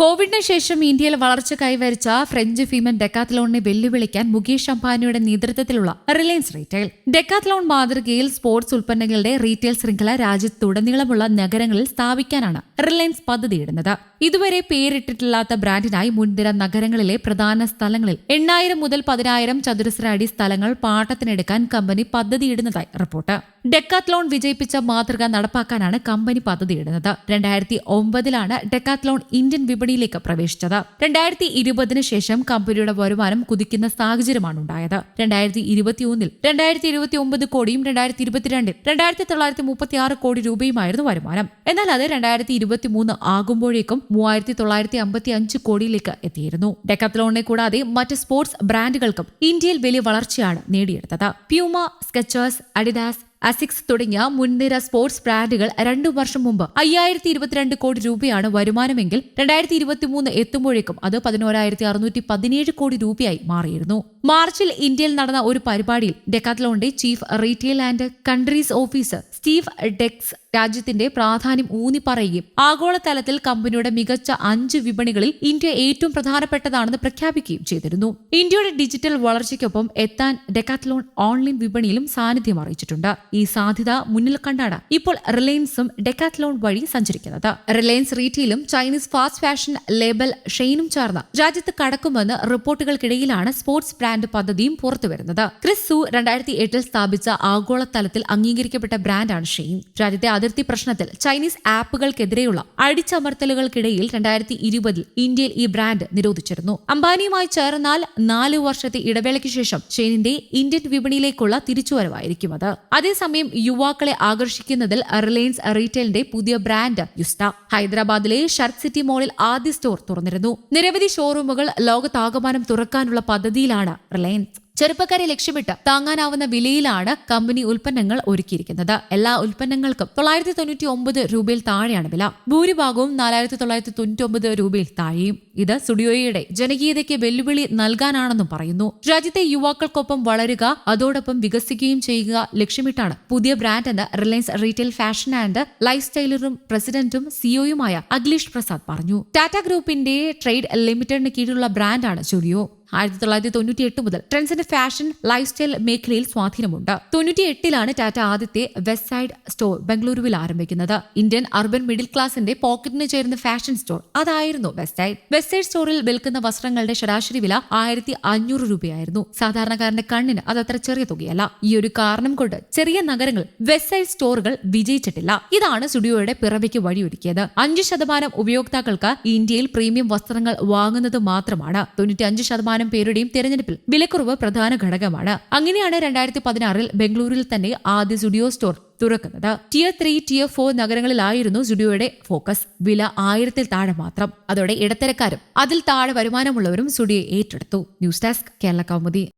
കോവിഡിന് ശേഷം ഇന്ത്യയിൽ വളർച്ച കൈവരിച്ച ഫ്രഞ്ച് ഫീമൻ ഡെക്കാത്ലോണിനെ വെല്ലുവിളിക്കാൻ മുകേഷ് അംബാനിയുടെ നേതൃത്വത്തിലുള്ള റിലയൻസ് റീറ്റെയിൽ. ഡെക്കാത്ലോൺ മാതൃകയിൽ സ്പോർട്സ് ഉൽപ്പന്നങ്ങളുടെ റീറ്റെയിൽ ശൃംഖല രാജ്യത്തുടനീളമുള്ള നഗരങ്ങളിൽ സ്ഥാപിക്കാനാണ് റിലയൻസ് പദ്ധതിയിടുന്നത്. ഇതുവരെ പേരിട്ടിട്ടില്ലാത്ത ബ്രാൻഡിനായി മുൻനിര നഗരങ്ങളിലെ പ്രധാന സ്ഥലങ്ങളിൽ എണ്ണായിരം മുതൽ പതിനായിരം ചതുരശ്ര അടി സ്ഥലങ്ങൾ പാട്ടത്തിനെടുക്കാൻ കമ്പനി പദ്ധതിയിടുന്നതായി റിപ്പോർട്ട്. ഡെക്കാത്ലോൺ വിജയിപ്പിച്ച മാതൃക നടപ്പാക്കാനാണ് കമ്പനി പദ്ധതിയിടുന്നത്. രണ്ടായിരത്തി ഒമ്പതിലാണ് ഡെക്കാത്ലോൺ ഇന്ത്യൻ വിപണിയിലേക്ക് പ്രവേശിച്ചത്. രണ്ടായിരത്തി ഇരുപതിന് ശേഷം കമ്പനിയുടെ വരുമാനം കുതിക്കുന്ന സാഹചര്യമാണ് ഉണ്ടായത്. രണ്ടായിരത്തി ഇരുപത്തിയൊന്നിൽ രണ്ടായിരത്തി ഇരുപത്തി ഒമ്പത് കോടിയും രണ്ടായിരത്തി ഇരുപത്തിരണ്ടിൽ രണ്ടായിരത്തി തൊള്ളായിരത്തി മുപ്പത്തിയാറ് കോടി രൂപയുമായിരുന്നു വരുമാനം. എന്നാൽ അത് രണ്ടായിരത്തി ഇരുപത്തി മൂന്ന് ആകുമ്പോഴേക്കും മൂവായിരത്തി തൊള്ളായിരത്തി അമ്പത്തി അഞ്ച് കോടിയിലേക്ക് എത്തിയിരുന്നു. ഡെക്കത്ലോണിനെ കൂടാതെ മറ്റ് സ്പോർട്സ് ബ്രാൻഡുകൾക്കും ഇന്ത്യയിൽ വലിയ വളർച്ചയാണ് നേടിയെടുത്തത്. പ്യൂമ സ്കെച്ചേഴ്സ് അഡിഡാസ് അസിക്സ് തുടങ്ങിയ മുൻനിര സ്പോർട്സ് ബ്രാൻഡുകൾ രണ്ടു വർഷം മുമ്പ് അയ്യായിരത്തി ഇരുപത്തിരണ്ട് കോടി രൂപയാണ് വരുമാനമെങ്കിൽ രണ്ടായിരത്തി ഇരുപത്തിമൂന്ന് എത്തുമ്പോഴേക്കും അത് പതിനോരായിരത്തി അറുന്നൂറ്റി പതിനേഴ് കോടി രൂപയായി മാറിയിരുന്നു. മാർച്ചിൽ ഇന്ത്യയിൽ നടന്ന ഒരു പരിപാടിയിൽ ഡെക്കാത്ലോണിന്റെ chief retail and countries officer Steve Dykes രാജ്യത്തിന്റെ പ്രാധാന്യം ഊന്നി പറയുകയും ആഗോളതലത്തിൽ കമ്പനിയുടെ മികച്ച അഞ്ച് വിപണികളിൽ ഇന്ത്യ ഏറ്റവും പ്രധാനപ്പെട്ടതാണെന്ന് പ്രഖ്യാപിക്കുകയും ചെയ്തിരുന്നു. ഇന്ത്യയുടെ ഡിജിറ്റൽ വളർച്ചയ്ക്കൊപ്പം എത്താൻ ഡെക്കാത്ലോൺ ഓൺലൈൻ വിപണിയിലും സാന്നിധ്യം അറിയിച്ചിട്ടുണ്ട്. ഈ സാധ്യത മുന്നിൽ കണ്ടാണ് ഇപ്പോൾ റിലയൻസും ഡെക്കാത്ലോൺ വഴി സഞ്ചരിക്കുന്നത്. റിലയൻസ് റീറ്റെയിലും ചൈനീസ് ഫാസ്റ്റ് ഫാഷൻ ലേബൽ ഷെയ്നും ചേർന്ന് രാജ്യത്ത് കടക്കുമെന്ന് റിപ്പോർട്ടുകൾക്കിടയിലാണ് സ്പോർട്സ് ബ്രാൻഡ് പദ്ധതിയും പുറത്തുവരുന്നത്. ക്രിസ് സു രണ്ടായിരത്തി എട്ടിൽ സ്ഥാപിച്ച ആഗോളതലത്തിൽ അംഗീകരിക്കപ്പെട്ട ബ്രാൻഡാണ് ഷെയ്ൻ. രാജ്യത്തെ അതിർത്തി പ്രശ്നത്തിൽ ചൈനീസ് ആപ്പുകൾക്കെതിരെയുള്ള അടിച്ചമർത്തലുകൾക്കിടയിൽ രണ്ടായിരത്തി ഇരുപതിൽ ഇന്ത്യയിൽ ഈ ബ്രാൻഡ് നിരോധിച്ചിരുന്നു. അംബാനിയുമായി ചേർന്നാൽ നാലു വർഷത്തെ ഇടവേളയ്ക്ക് ശേഷം ഷെയ്നിന്റെ ഇന്ത്യൻ വിപണിയിലേക്കുള്ള തിരിച്ചുവരവായിരിക്കും അത് അതേസമയം യുവാക്കളെ ആകർഷിക്കുന്നതിൽ റിലയൻസ് റീറ്റെയിലിന്റെ പുതിയ ബ്രാൻഡ് യുസ്റ്റ ഹൈദരാബാദിലെ ഷർട്ട് സിറ്റി മോളിൽ ആദ്യ സ്റ്റോർ തുറന്നിരുന്നു. നിരവധി ഷോറൂമുകൾ ലോകത്താകമാനം തുറക്കാനുള്ള പദ്ധതിയിലാണ് റിലയൻസ്. ചെറുപ്പക്കാരെ ലക്ഷ്യമിട്ട് താങ്ങാനാവുന്ന വിലയിലാണ് കമ്പനി ഉൽപ്പന്നങ്ങൾ ഒരുക്കിയിരിക്കുന്നത്. എല്ലാ ഉൽപ്പന്നങ്ങൾക്കും തൊള്ളായിരത്തി തൊണ്ണൂറ്റി ഒമ്പത് രൂപയിൽ താഴെയാണ് വില. ഭൂരിഭാഗവും നാലായിരത്തി തൊള്ളായിരത്തി തൊണ്ണൂറ്റി ഒമ്പത് രൂപയിൽ താഴെയും. ഇത് സ്റ്റുഡിയോയുടെ ജനകീയതയ്ക്ക് വെല്ലുവിളി നൽകാനാണെന്നും പറയുന്നു. രാജ്യത്തെ യുവാക്കൾക്കൊപ്പം വളരുക അതോടൊപ്പം വികസിക്കുകയും ചെയ്യുക ലക്ഷ്യമിട്ടാണ് പുതിയ ബ്രാൻഡ് എന്ന് റിലയൻസ് റീറ്റെയിൽ ഫാഷൻ ആൻഡ് ലൈഫ് സ്റ്റൈലറും പ്രസിഡന്റും സിഒയുമായ അഖിലേഷ് പ്രസാദ് പറഞ്ഞു. ടാറ്റ ഗ്രൂപ്പിന്റെ ട്രേഡ് ലിമിറ്റഡിന് കീഴിലുള്ള ബ്രാൻഡാണ് സ്റ്റുഡിയോ ആയിരത്തി തൊള്ളായിരത്തി തൊണ്ണൂറ്റി എട്ട് മുതൽ ട്രെൻഡ്സിന്റെ ഫാഷൻ ലൈഫ് സ്റ്റൈൽ മേഖലയിൽ സ്വാധീനമുണ്ട്. തൊണ്ണൂറ്റി എട്ടിലാണ് ടാറ്റ ആദ്യത്തെ വെസ്റ്റ് സൈഡ് സ്റ്റോർ ബംഗളൂരുവിൽ ആരംഭിക്കുന്നത്. ഇന്ത്യൻ അർബൻ മിഡിൽ ക്ലാസിന്റെ പോക്കറ്റിന് ചേരുന്ന ഫാഷൻ സ്റ്റോർ അതായിരുന്നു വെസ്റ്റ് സൈഡ് വെസ്റ്റ് സൈഡ് സ്റ്റോറിൽ വിൽക്കുന്ന വസ്ത്രങ്ങളുടെ ശരാശരി വില ആയിരത്തി അഞ്ഞൂറ് രൂപയായിരുന്നു. സാധാരണക്കാരന്റെ കണ്ണിന് അതത്ര ചെറിയ തുകയല്ല. ഈ ഒരു കാരണം കൊണ്ട് ചെറിയ നഗരങ്ങൾ വെസ്റ്റ് സൈഡ് സ്റ്റോറുകൾ വിജയിച്ചിട്ടില്ല. ഇതാണ് സ്റ്റുഡിയോയുടെ പിറവിക്ക് വഴിയൊരുക്കിയത്. അഞ്ച് ശതമാനം ഉപയോക്താക്കൾക്ക് ഇന്ത്യയിൽ പ്രീമിയം വസ്ത്രങ്ങൾ വാങ്ങുന്നത് മാത്രമാണ്. തൊണ്ണൂറ്റി അഞ്ച് ശതമാനം പേരുടെയും തെരഞ്ഞെടുപ്പിൽ വിലക്കുറവ് പ്രധാന ഘടകമാണ്. അങ്ങനെയാണ് രണ്ടായിരത്തി പതിനാറിൽ ബംഗളൂരുവിൽ തന്നെ ആദ്യ സ്റ്റുഡിയോ സ്റ്റോർ തുറക്കുന്നത്. ടിയർ ത്രീ ടിയർ ഫോർ നഗരങ്ങളിലായിരുന്നു സ്റ്റുഡിയോയുടെ ഫോക്കസ്. വില ആയിരത്തിൽ താഴെ മാത്രം. അതോടെ ഇടത്തരക്കാരും അതിൽ താഴെ വരുമാനമുള്ളവരും സ്റ്റുഡിയോ ഏറ്റെടുത്തു. News desk Kerala Kaumudi.